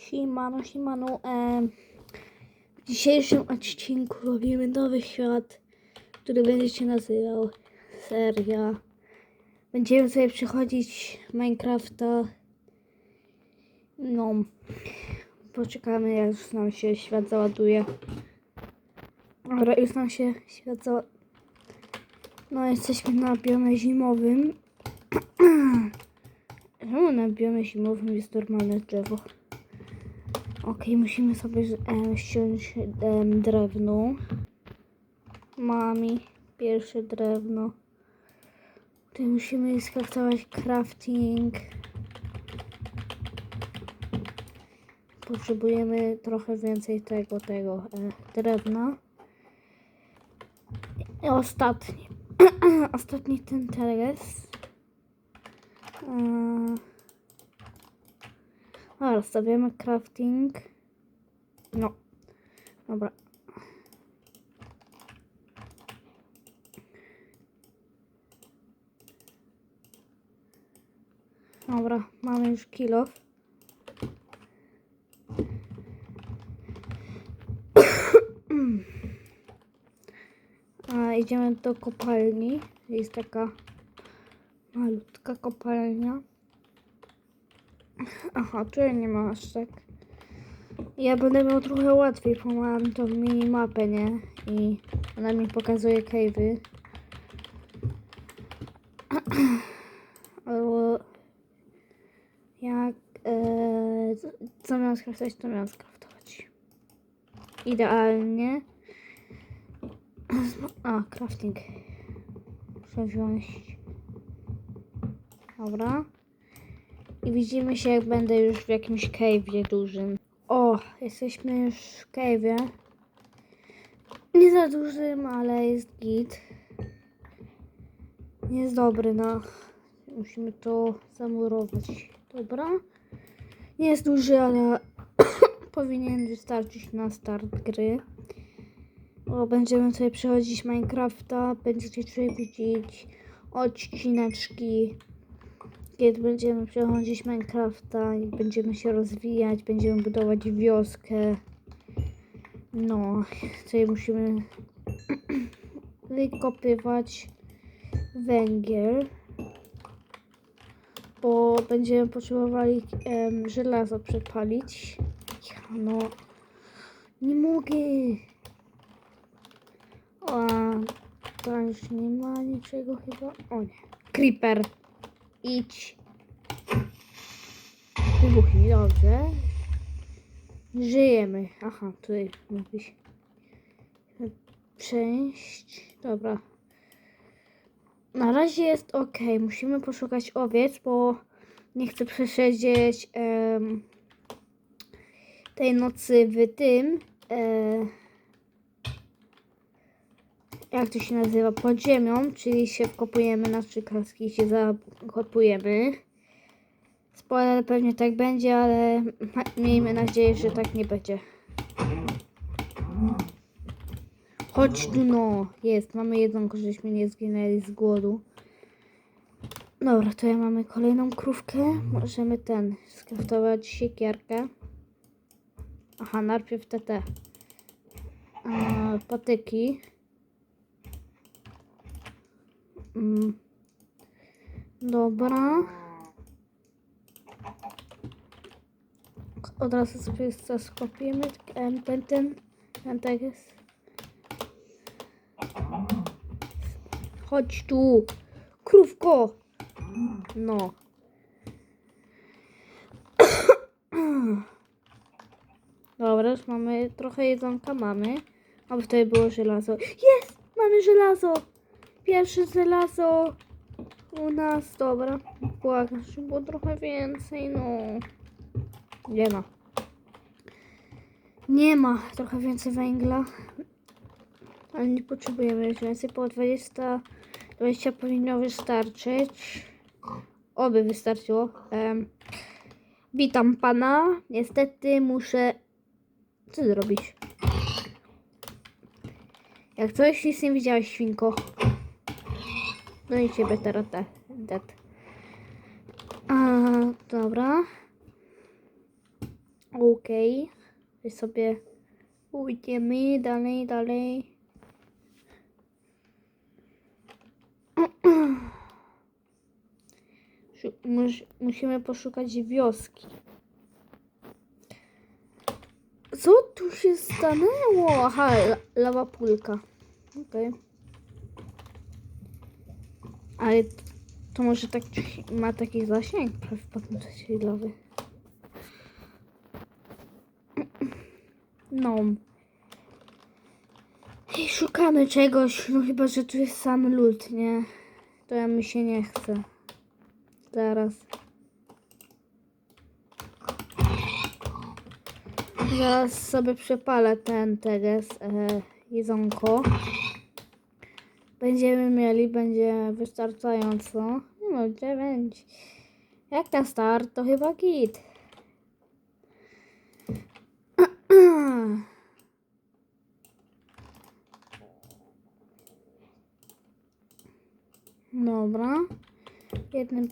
Siemano, siemano. em, w dzisiejszym odcinku robimy nowy świat, który będzie się nazywał seria. Będziemy sobie przechodzić Minecrafta. No, poczekamy, jak już nam się świat załaduje. Dobra, już nam się świat załaduje. No, jesteśmy na biomie zimowym. Czemu na biomie zimowym jest normalne drzewo? Okej, musimy sobie e, ściąć e, drewno. Mami, pierwsze drewno. Tutaj musimy skraftować crafting. Potrzebujemy trochę więcej tego, tego e, drewna. I ostatni. ostatni ten teres. A, rozstawiamy crafting. No. Dobra. Dobra, mamy już kilo. A idziemy do kopalni. Jest taka malutka kopalnia. Aha, tu nie ma aż tak. Ja będę miał trochę łatwiej, bo mam tą minimapę, nie? I ona mi pokazuje cave'y. Albo jak e, co- miałem skraftować, to miałem skraftować. Idealnie. A, crafting. Muszę wziąć. Dobra. I widzimy się, jak będę już w jakimś cave'ie dużym. O, jesteśmy już w cave'ie. Nie za dużym, ale jest git. Nie jest dobry, no. Musimy to zamurować. Dobra. Nie jest duży, ale powinien wystarczyć na start gry. Bo będziemy sobie przechodzić Minecrafta. Będziecie tutaj widzieć odcineczki kiedy będziemy przechodzić Minecrafta i będziemy się rozwijać, będziemy budować wioskę. No, tutaj musimy wykopywać węgiel, bo będziemy potrzebowali em, żelazo przepalić. Ja, no, nie mogę. O, tam już nie ma niczego chyba. O nie, creeper. Idź. Wybuchnij, dobrze. Żyjemy. Aha, tutaj mógłbyś przejść. Dobra. Na razie jest ok. Musimy poszukać owiec, bo nie chcę przesiedzieć tej nocy w tym. E, jak to się nazywa, pod ziemią, czyli się wkopujemy na trzy kostki i się zakopujemy. Spoiler pewnie tak będzie, ale miejmy nadzieję, że tak nie będzie. Chodź tu no, jest, mamy jedzonko, żeśmy nie zginęli z głodu. Dobra, to ja mamy kolejną krówkę. Możemy ten, skraftować siekierkę. Aha, najpierw te. A, patyki. Mm. Dobra. Od razu sobie to skopiemy. Ten, ten, ten, ten tak. Chodź tu. Krówko. No. Dobra, już mamy trochę jedzonka, mamy. Aby tutaj było żelazo. Jest! Mamy żelazo! Pierwsze żelazo u nas, dobra. Błagam, żeby było trochę więcej, no. Nie ma. Nie ma trochę więcej węgla. Ale nie potrzebujemy już więcej, po 20, 20 powinno wystarczyć. Oby wystarczyło. Em, witam pana. Niestety muszę... Co zrobić? Jak coś nic nie widziałeś, świnko. No i ciebie teraz te, dead. A, dobra. Okej. Okay. sobie pójdziemy dalej, dalej. Musimy poszukać wioski. Co tu się stanęło? Aha, la- lawa pulka. Okej. Ale to może tak ma taki zasięg? Lawy. No. I szukamy czegoś, no chyba, że tu jest sam lód, nie? To ja mi się nie chce. Zaraz. Zaraz sobie przepalę ten teges, e, jedzonko. Będziemy mieli, będzie wystarczająco. No, 9. Jak na start, to chyba git. Dobra. Jednym.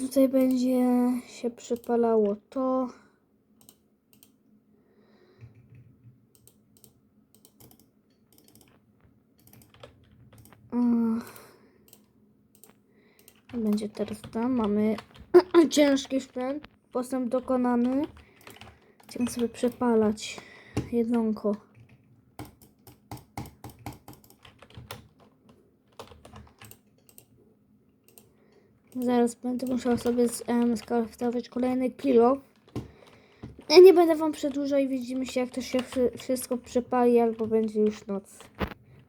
Tutaj będzie się przypalało to. Będzie teraz tam. Mamy ciężki sprzęt. Postęp dokonany. Chcę sobie przepalać jedzonko. Zaraz będę musiał sobie z, um, skraftować kolejny kilo. Ja nie będę wam przedłużał i widzimy się jak to się wszy- wszystko przepali albo będzie już noc.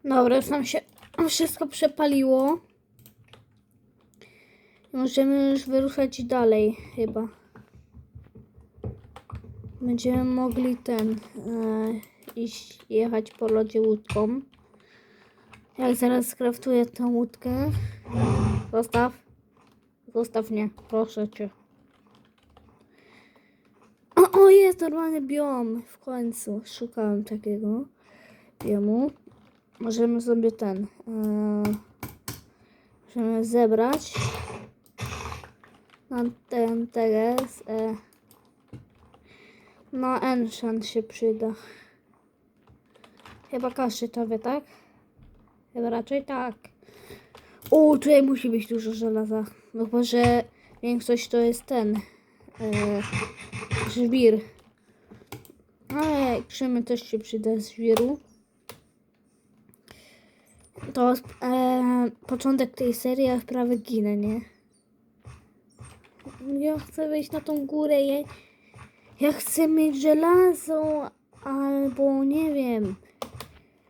Dobra, już nam się wszystko przepaliło. Możemy już wyruszać dalej chyba. Będziemy mogli ten e, iść jechać po lodzie łódką. Jak zaraz skraftuję tę łódkę. Zostaw. Zostaw mnie, proszę cię. O, o jest normalny biom. W końcu szukałem takiego biomu. Możemy sobie ten. E, możemy zebrać. Na ten teraz. E, na enchant się przyda. Chyba kaszytowy, tak? Chyba raczej tak. O, tutaj musi być dużo żelaza. No bo, że większość to jest ten. E, żwir. Ale krzymy też się przyda z żwiru. To e, początek tej serii, a prawie ginę, nie? Ja chcę wejść na tą górę. Ja, ja chcę mieć żelazo, albo nie wiem.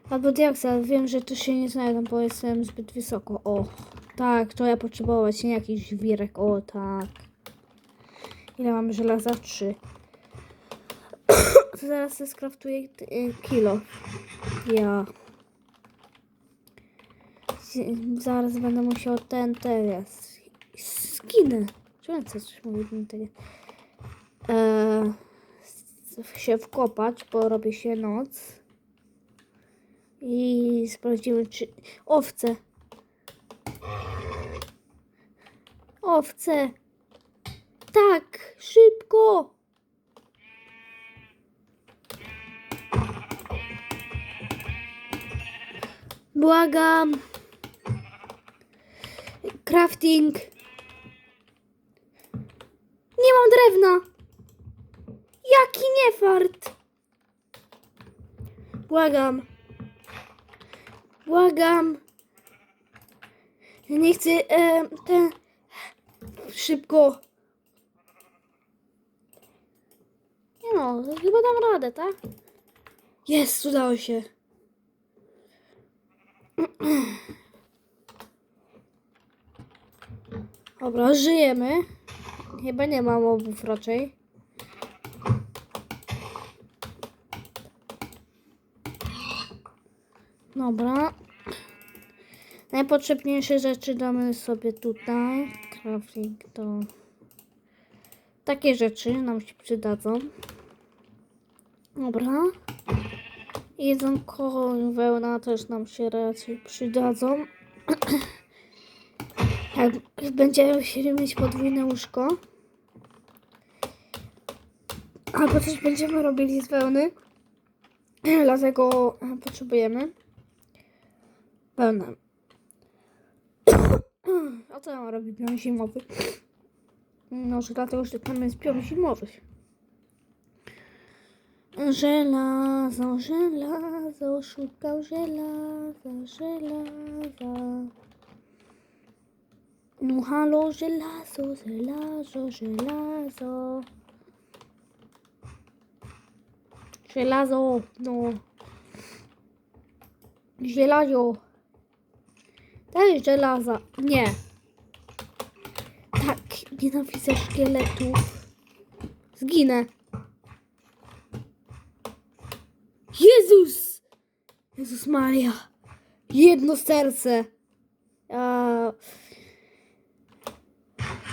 Albo diaksa, wiem, że to się nie znajdę, bo jestem zbyt wysoko. O, tak, to ja potrzebować, nie jakiś żwirek. O, tak. Ile mam żelaza? Trzy. Zaraz sobie skraftuję y, kilo. Ja. Zaraz będę musiał ten teraz. Skinę. Czemu co coś mówię teraz? Eee, s- się wkopać, bo robi się noc. I sprawdzimy, czy. Owce. Owce. Tak, szybko. Błagam. Crafting. Nie mam drewna. Jaki niefart. Błagam. Błagam. Nie chcę e, ten szybko. Nie no, chyba dam radę, tak? Jest, udało się. Dobra, żyjemy. Chyba nie ma mobów raczej. Dobra. Najpotrzebniejsze rzeczy damy sobie tutaj. Crafting to... Takie rzeczy nam się przydadzą. Dobra. Jedzonko wełna też nam się raczej przydadzą. Jak będziemy chcieli mieć podwójne łóżko, albo coś będziemy robili z wełny, dlatego e, potrzebujemy wełnę. A co ja mam robić pion zimowy? No, że dlatego, że tam jest pion zimowy. Żelazo, żelazo, szukał żelaza, żelaza. No halo, żelazo, żelazo, żelazo. Żelazo, no. Żelazo. Daj żelaza. Nie. Tak, nienawidzę szkieletów. Zginę. Jezus! Jezus Maria. Jedno serce. A...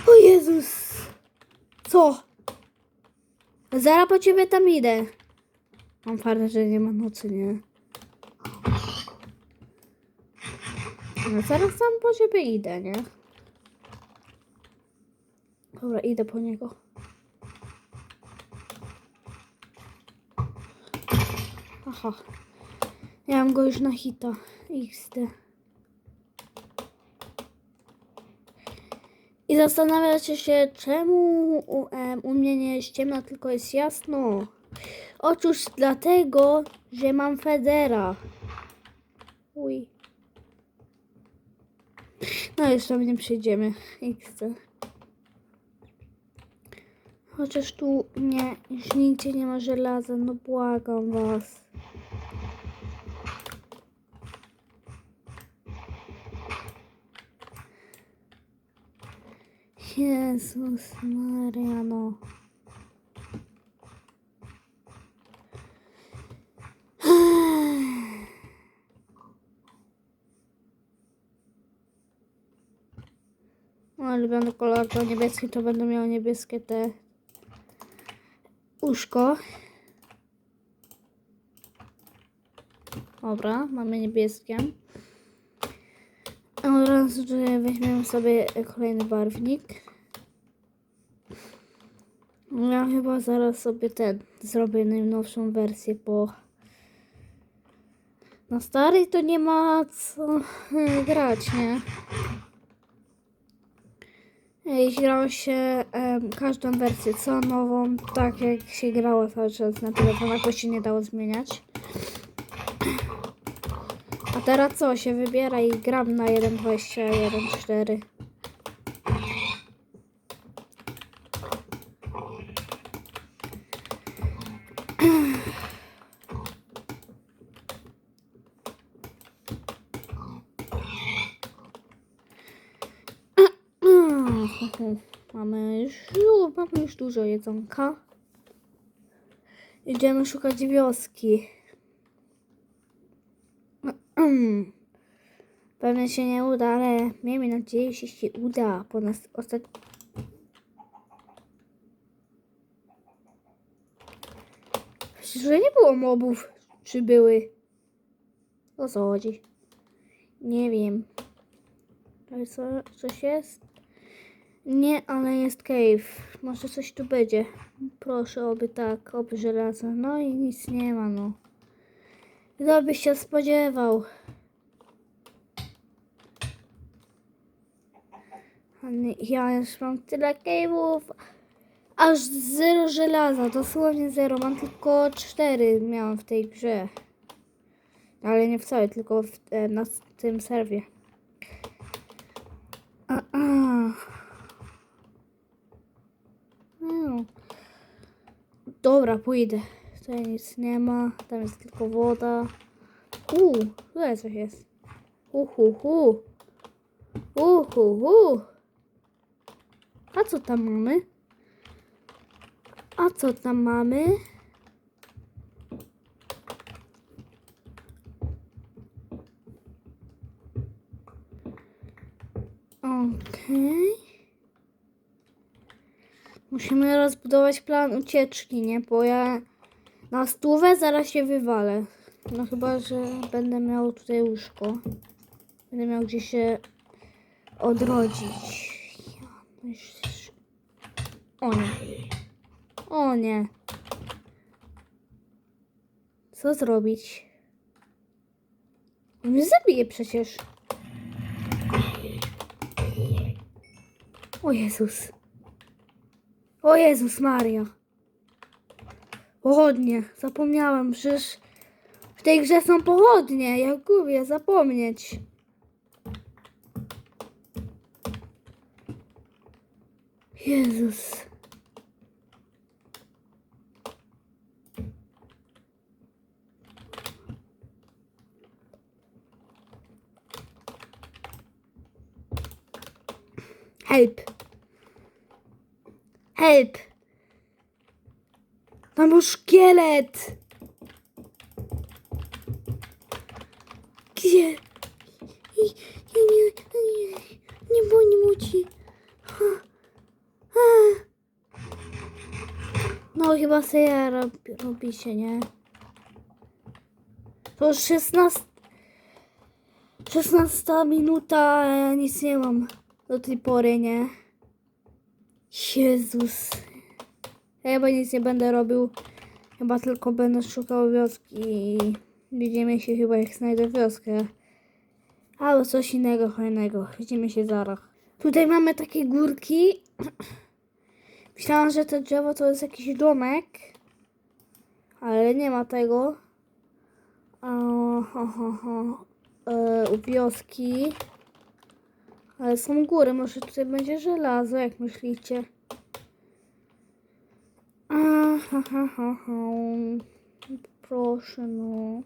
O Jezus. Co? Zaraz po ciebie tam idę. Mam fartę, że nie ma nocy, nie? No zaraz tam po ciebie idę, nie? Dobra, idę po niego. Aha. Ja mam go już na hita. XD. Zastanawiacie się, czemu u, em, u mnie nie jest ciemno, tylko jest jasno. Otóż dlatego, że mam Federa. Uj. No już tam nie przejdziemy. XD. Chociaż tu nie, już nigdzie nie ma żelaza, no błagam was. Jezus Mariano. Mój ulubiony kolor to niebieski, to będę miał niebieskie te uszko. Dobra, mamy niebieskie. Że weźmiemy sobie kolejny barwnik. Ja chyba zaraz sobie ten zrobię najnowszą wersję, bo na starej to nie ma co e, grać, nie? Jeśli grało się em, każdą wersję, co nową, tak jak się grało cały czas na telefonach, to się nie dało zmieniać. A teraz co? Się wybiera i gram na 1.20, 1.4. Mamy już, ju, mamy już dużo jedzonka. Idziemy szukać wioski. Pewnie się nie uda, ale miejmy nadzieję, że się uda, bo nas. Przecież że nie było mobów, czy były? O co chodzi? Nie wiem. Ale co, coś jest? Nie, ale jest cave. Może coś tu będzie. Proszę, oby tak, oby żelazo. No i nic nie ma, no. Kto by się spodziewał? Ja już mam tyle cave'ów. Aż zero żelaza, dosłownie zero. Mam tylko cztery miałam w tej grze. Ale nie w całej, tylko w, e, na tym serwie. A, a. No. Dobra, pójdę. Tutaj nic nie ma. Tam jest tylko woda. Uuu, tutaj coś jest. Uhu, hu. Uhu, hu. A co tam mamy? A co tam mamy? Okej. Musimy rozbudować plan ucieczki, nie? Bo ja na stówę zaraz się wywalę. No chyba, że będę miał tutaj łóżko. Będę miał gdzie się odrodzić. O nie. O nie. Co zrobić? On mnie zabije przecież. O Jezus. O Jezus Maria. Pochodnie. Zapomniałem, przecież w tej grze są pochodnie. Jak gubię zapomnieć. Jezus. Help. Help. Tam był szkielet. Gdzie? Nie, nie, nie bądź muci. Ha. Ha. No chyba sobie robi, się, nie? To już 16... 16 minuta, ja nic nie mam do tej pory, nie? Jezus. Ja chyba nic nie będę robił. Chyba tylko będę szukał wioski i widzimy się chyba jak znajdę wioskę. Albo coś innego fajnego. Widzimy się zaraz. Tutaj mamy takie górki. Myślałam, że to drzewo to jest jakiś domek. Ale nie ma tego. O, ho, ho, ho. E, u wioski. Ale są góry, może tutaj będzie żelazo, jak myślicie? A, ha, ha, ha. Proszę, no.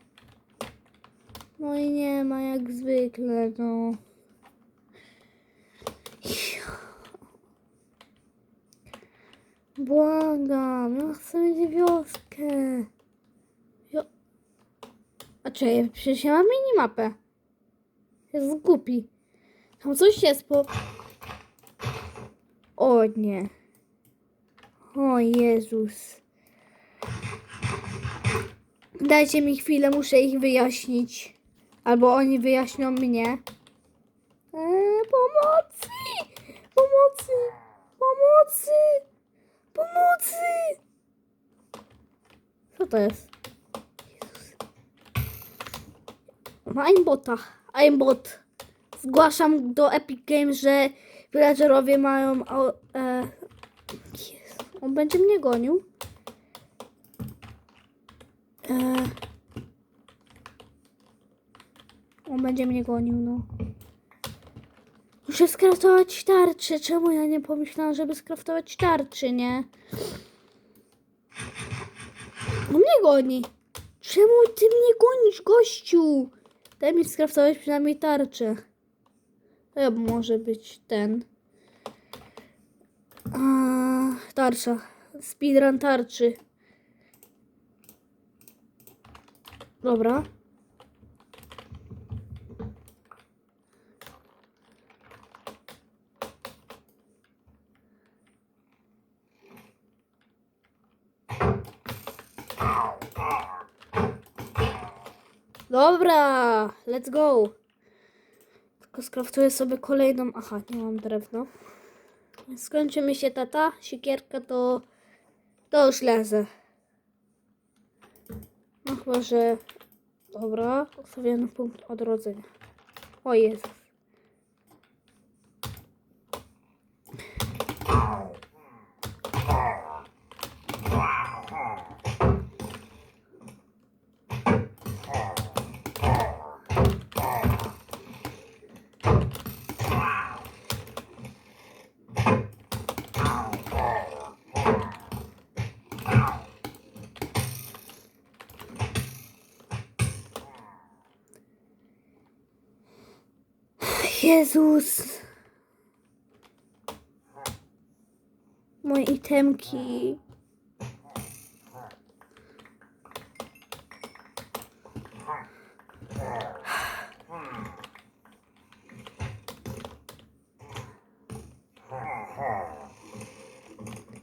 No i nie ma jak zwykle, no. Błagam, ja chcę mieć wioskę. Jo... A czy przecież ja mam minimapę. Jest głupi. Tam coś jest po... O nie. O Jezus. Dajcie mi chwilę, muszę ich wyjaśnić. Albo oni wyjaśnią mnie. Eee, pomocy! Pomocy! Pomocy! Pomocy! Co to jest? Jezus. Aimbota. Aimbot. Zgłaszam do Epic Games, że villagerowie mają... au- E, on będzie mnie gonił. E, on będzie mnie gonił, no. Muszę skraftować tarczy. Czemu ja nie pomyślałam, żeby skraftować tarczy, nie? On mnie goni. Czemu ty mnie gonisz, gościu? Daj mi skraftować przynajmniej tarczę. To może być ten. A, tarcza. Speedrun tarczy. Dobra. Dobra, let's go. Skraftuję sobie kolejną. Aha, nie mam drewno. Skończy mi się tata, siekierka, to, to już lezę. No chyba, że... Dobra, ustawiony punkt odrodzenia. O Jezus. Jezus. Moje itemki.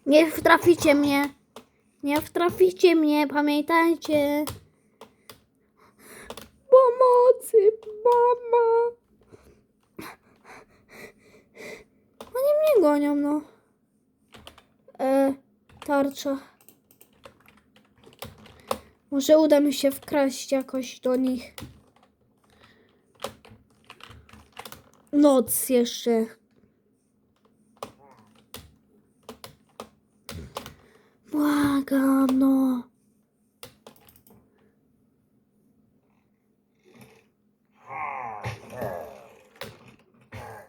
Nie wtraficie mnie. Nie wtraficie mnie, pamiętajcie. Pomocy, mama. Gonią, no. E, tarcza. Może uda mi się wkraść jakoś do nich. Noc jeszcze. Błagam, no.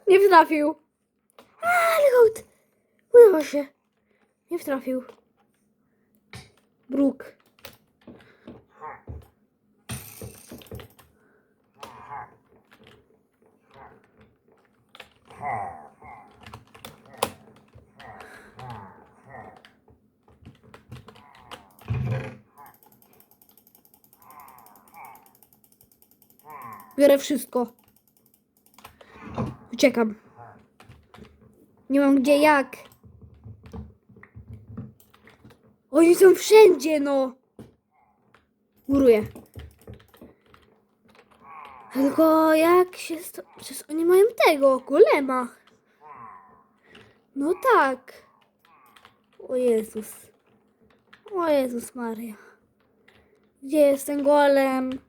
Nie wtrafił. Się. Nie wtrafił. Bruk. Biorę wszystko. Uciekam. Nie mam gdzie jak. Oni są wszędzie, no. Muruję. Tylko jak się... Sto... Przecież oni mają tego, golema. No tak. O Jezus. O Jezus Maria. Gdzie jest ten golem?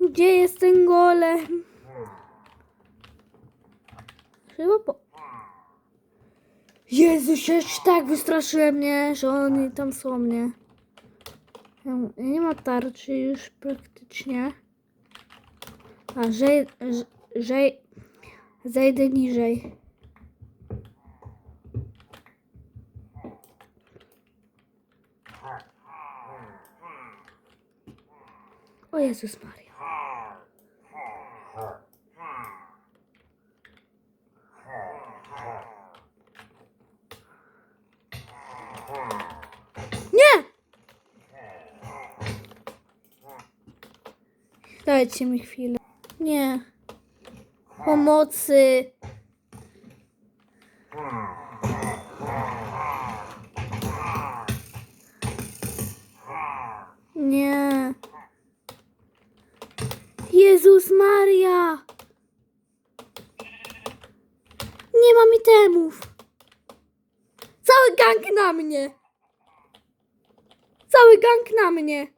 Gdzie jest ten golem? Chyba po... Jezu, się tak wystraszyłem mnie, że oni tam są mnie. Nie ma tarczy już praktycznie. A, że, że, że zejdę niżej. O Jezus Maria. Dajcie mi chwilę. Nie. Pomocy. Nie. Jezus Maria. Nie mam itemów. Cały gang na mnie. Cały gang na mnie.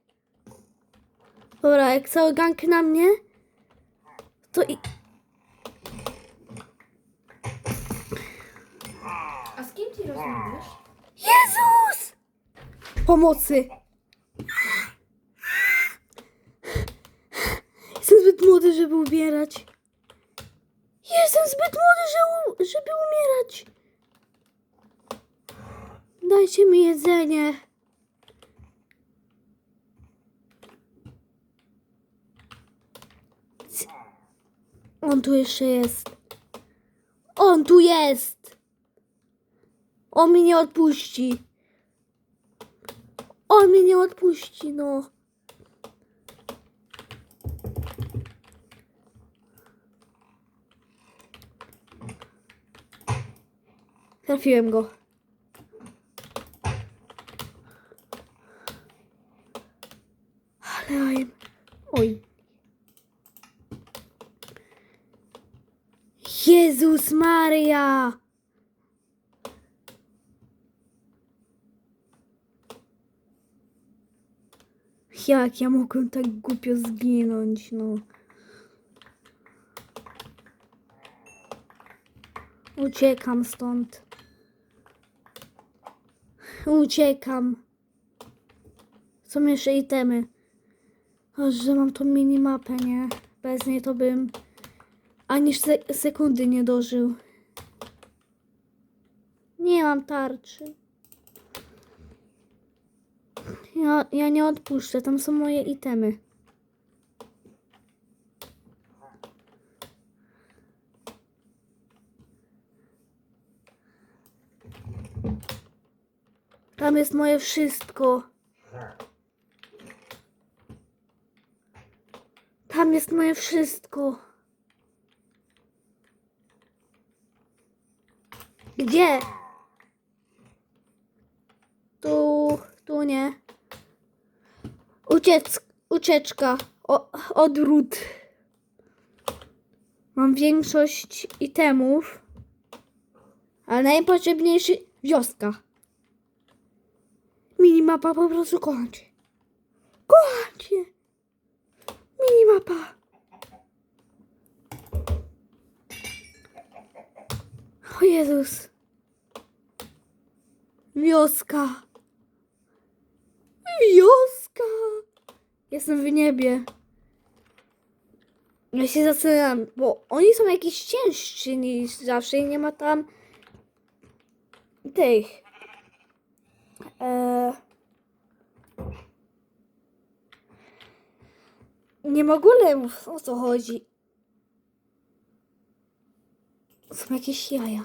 Dobra, jak cały gang na mnie, to i... A z kim ty rozmawiasz? Jezus! Pomocy! Jestem zbyt młody, żeby umierać. Jestem zbyt młody, że- żeby umierać. Dajcie mi jedzenie. On tu jeszcze jest. On tu jest. On mnie nie odpuści. On mnie nie odpuści, no. Trafiłem go. Ale. Oj. Jezus Maria! Jak ja mogłem tak głupio zginąć, no. Uciekam stąd. Uciekam. Są jeszcze itemy. Aż, że mam tą minimapę, nie? Bez niej to bym ani se sekundy nie dożył. Nie mam tarczy. Ja, ja nie odpuszczę, tam są moje itemy. Tam jest moje wszystko. Tam jest moje wszystko. Gdzie? Tu, tu nie. Uciec, ucieczka. O, odwrót. Mam większość itemów. Ale najpotrzebniejszy wioska. Minimapa po prostu kocham cię. Kocham cię. Minimapa. O Jezus. Wioska. Wioska. Jestem w niebie. Ja się zastanawiam, bo oni są jakieś ciężsi niż zawsze i nie ma tam tych. E... Nie ma golemów, o co chodzi. Są jakieś jaja.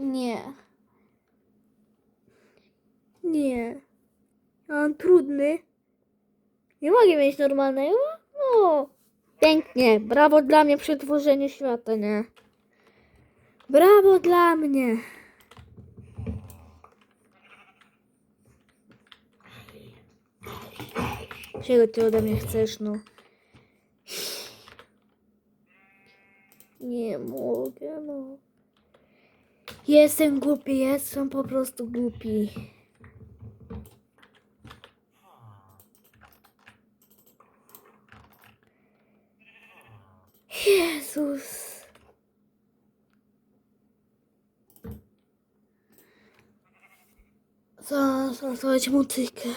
Nie. Nie. Ja mam trudny. Nie mogę mieć normalnego? No. Pięknie. Brawo dla mnie przy tworzeniu świata, nie? Brawo dla mnie. Czego ty ode mnie chcesz, no? Nie mogę, no. Jestem głupi, jestem po prostu głupi. Jezus. Zaraz rozmawiać muzykę.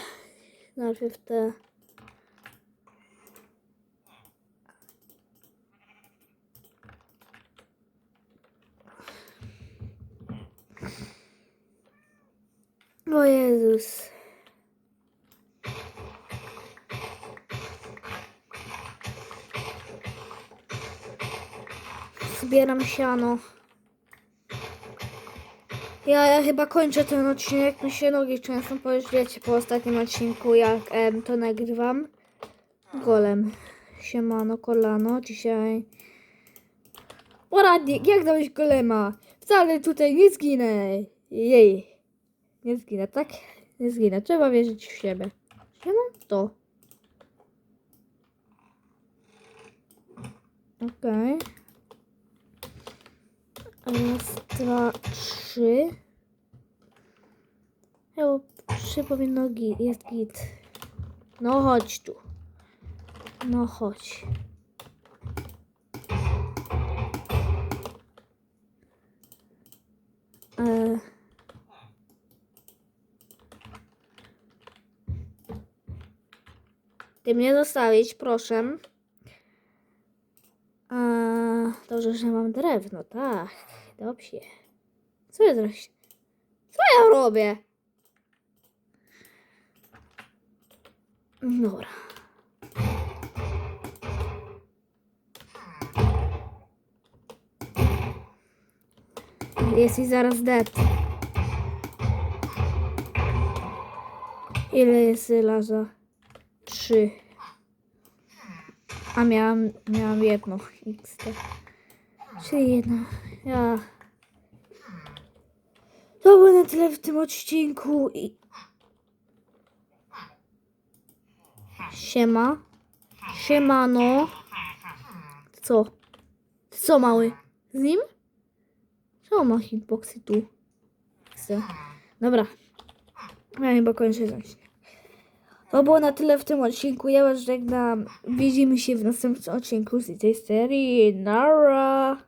Najpierw te. O Jezus. Zbieram siano. Ja, ja chyba kończę ten odcinek. Mi się nogi często, bo po ostatnim odcinku, jak em, to nagrywam. Golem. Siemano, kolano. Dzisiaj... Poradnik, jak dałeś golema? Wcale tutaj nie zginę. Jej. Nie zginę, tak? Nie zginę. Trzeba wierzyć w siebie. Siema? To. Okej. Raz, dwa, trzy. Chyba trzy powinno git, jest git. No chodź tu. No chodź. Mnie zostawić, proszę. A, dobrze, że mam drewno, tak. Dobrze. Co ja zrobię? Co ja robię? Dobra. Jest i zaraz dead. Ile jest laza? Trzy. A miałam, miałam jedno XT. Czyli jedna. Ja. To było na tyle w tym odcinku i... Siema. Siemano. Co? Co mały? Z nim? Co ma hitboxy tu? Chcę. Dobra. Ja chyba kończę odcinek. To było na tyle w tym odcinku. Ja was żegnam. Widzimy się w następnym odcinku z tej serii. Nara!